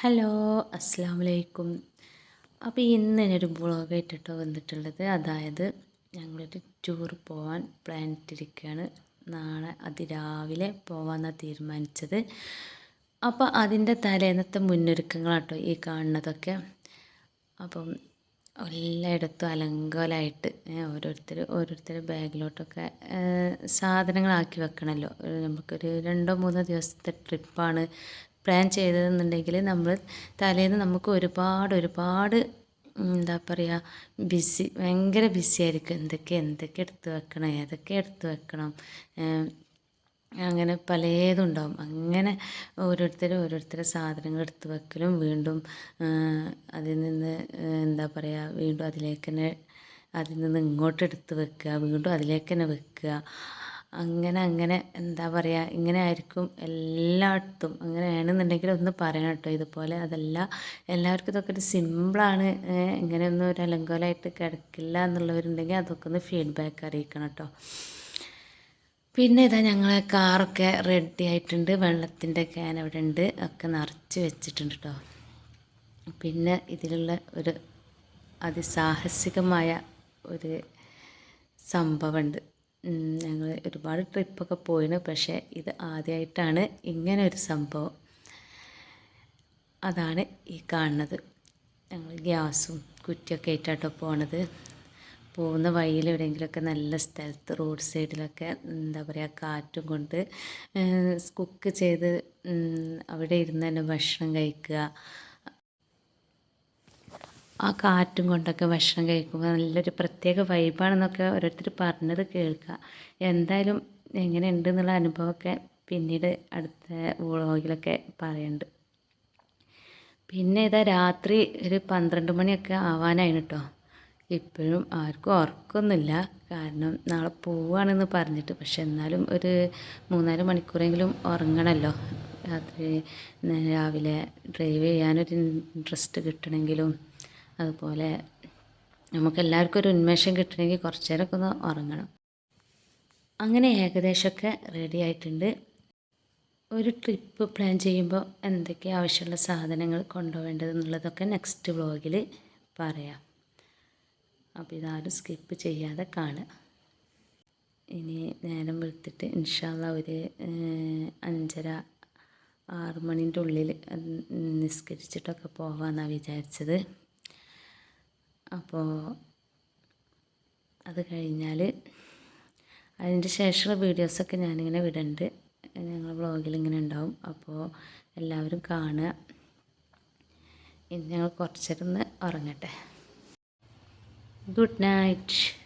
Hello അസ്സാം വലൈക്കും അപ്പോൾ ഇന്ന് ഞാനൊരു ബ്ലോഗ് ഇട്ടിട്ടോ വന്നിട്ടുള്ളത്. അതായത് ഞങ്ങളൊരു ടൂർ പോകാൻ പ്ലാൻ ഇട്ടിരിക്കുകയാണ് നാളെ അതിരാവിലെ പോകാമെന്നാണ് തീരുമാനിച്ചത്. അപ്പോൾ അതിന്റെ തലേന്നത്തെ മുന്നൊരുക്കങ്ങളാട്ടോ ഈ കാണുന്നതൊക്കെ. അപ്പം എല്ലായിടത്തും അലങ്കോലായിട്ട് ഓരോരുത്തർ ഓരോരുത്തർ ബാഗിലോട്ടൊക്കെ സാധനങ്ങളാക്കി വെക്കണമല്ലോ നമുക്കൊരു രണ്ടോ മൂന്നോ ദിവസത്തെ ട്രിപ്പാണ് പ്ലാൻ ചെയ്തതെന്നുണ്ടെങ്കിൽ നമ്മൾ തലേന്ന് നമുക്ക് ഒരുപാട് ഒരുപാട് എന്താ പറയുക ബിസി ഭയങ്കര ബിസി ആയിരിക്കും. എന്തൊക്കെ എന്തൊക്കെ എടുത്ത് വെക്കണം ഏതൊക്കെ എടുത്ത് വെക്കണം അങ്ങനെ പലതും ഉണ്ടാവും. അങ്ങനെ ഓരോരുത്തർ ഓരോരുത്തരെ സാധനങ്ങൾ എടുത്ത് വെക്കലും വീണ്ടും അതിൽ നിന്ന് എന്താ പറയുക വീണ്ടും അതിലേക്ക് തന്നെ അതിൽ നിന്ന് ഇങ്ങോട്ട് എടുത്ത് വെക്കുക വീണ്ടും അതിലേക്ക് തന്നെ വെക്കുക. അങ്ങനെ അങ്ങനെ എന്താ പറയുക ഇങ്ങനെ ആയിരിക്കും എല്ലായിടത്തും. അങ്ങനെയാണെന്നുണ്ടെങ്കിൽ ഒന്ന് പറയണം കേട്ടോ ഇതുപോലെ. അതല്ല എല്ലാവർക്കും ഇതൊക്കെ ഒരു സിമ്പിളാണ് ഇങ്ങനെയൊന്നും ഒരു അലങ്കോലമായിട്ട് കിടക്കില്ല എന്നുള്ളവരുണ്ടെങ്കിൽ അതൊക്കെ ഒന്ന് ഫീഡ്ബാക്ക് അറിയിക്കണം കേട്ടോ. പിന്നെ ഇതാ ഞങ്ങളെ കാറൊക്കെ റെഡി ആയിട്ടുണ്ട്. വെള്ളത്തിന്റെ ക്യാൻ അവിടെ ഉണ്ട്. ഒക്കെ നിറച്ച് വെച്ചിട്ടുണ്ട് കേട്ടോ. പിന്നെ ഇതിലുള്ള ഒരു അതിസാഹസികമായ ഒരു സംഭവമുണ്ട്. ഞങ്ങൾ ഒരുപാട് ട്രിപ്പൊക്കെ പോയിന് പക്ഷേ ഇത് ആദ്യമായിട്ടാണ് ഇങ്ങനെ ഒരു സംഭവം. അതാണ് ഈ കാണുന്നത്. ഞങ്ങൾ ഗ്യാസും കുറ്റിയൊക്കെ ആയിട്ടാട്ടോ പോണത്. പോകുന്ന വഴിയിൽ എവിടെയെങ്കിലുമൊക്കെ നല്ല സ്ഥലത്ത് റോഡ് സൈഡിലൊക്കെ എന്താ പറയുക കാറ്റും കൊണ്ട് കുക്ക് ചെയ്ത് അവിടെ ഇരുന്ന് തന്നെ ഭക്ഷണം കഴിക്കുക. ആ കാറ്റും കൊണ്ടൊക്കെ ഭക്ഷണം കഴിക്കുമ്പോൾ നല്ലൊരു പ്രത്യേക വൈബാണെന്നൊക്കെ ഓരോരുത്തർ പറഞ്ഞത് കേൾക്കുക എന്തായാലും എങ്ങനെ ഉണ്ട് എന്നുള്ള അനുഭവമൊക്കെ പിന്നീട് അടുത്ത വ്ളോഗിലൊക്കെ പറയുന്നുണ്ട് പിന്നെ ഇതാ രാത്രി ഒരു പന്ത്രണ്ട് മണിയൊക്കെ ആവാനായിരുന്നു കേട്ടോ ഇപ്പോഴും ആർക്കും ഉറക്കമൊന്നുമില്ല കാരണം നാളെ പോവുകയാണെന്ന് പറഞ്ഞിട്ട്. പക്ഷെ എന്നാലും ഒരു മൂന്നാൽ മണിക്കൂറെങ്കിലും ഉറങ്ങണമല്ലോ രാത്രി രാവിലെ ഡ്രൈവ് ചെയ്യാനൊരു ഇൻട്രസ്റ്റ് കിട്ടണമെങ്കിലും അതുപോലെ നമുക്ക് എല്ലാവർക്കും ഒരു ഉന്മേഷം കിട്ടണമെങ്കിൽ കുറച്ച് നേരമൊക്കെ ഒന്ന് ഉറങ്ങണം. അങ്ങനെ ഏകദേശമൊക്കെ റെഡി ആയിട്ടുണ്ട്. ഒരു ട്രിപ്പ് പ്ലാൻ ചെയ്യുമ്പോൾ എന്തൊക്കെ ആവശ്യമുള്ള സാധനങ്ങൾ കൊണ്ടുപോകേണ്ടതെന്നുള്ളതൊക്കെ നെക്സ്റ്റ് വ്ളോഗിൽ പറയാം. അപ്പോൾ ഇതാരും സ്കിപ്പ് ചെയ്യാതെ കാണുക. ഇനി നേരം വെളുത്തിട്ട് ഇൻഷാല്ല ഒരു അഞ്ചര ആറ് മണിന്റെ ഉള്ളിൽ നിസ്കരിച്ചിട്ടൊക്കെ പോകാമെന്നാണ് വിചാരിച്ചത്. അപ്പോൾ അത് കഴിഞ്ഞാൽ അതിന്റെ ശേഷമുള്ള വീഡിയോസൊക്കെ ഞാനിങ്ങനെ വിടണ്ട്. ഞങ്ങൾ വ്ളോഗിൽ ഇങ്ങനെ ഉണ്ടാവും. അപ്പോൾ എല്ലാവരും കാണുക. ഇനി ഞങ്ങൾ കുറച്ചിരുന്ന് ഉറങ്ങട്ടെ. Good night.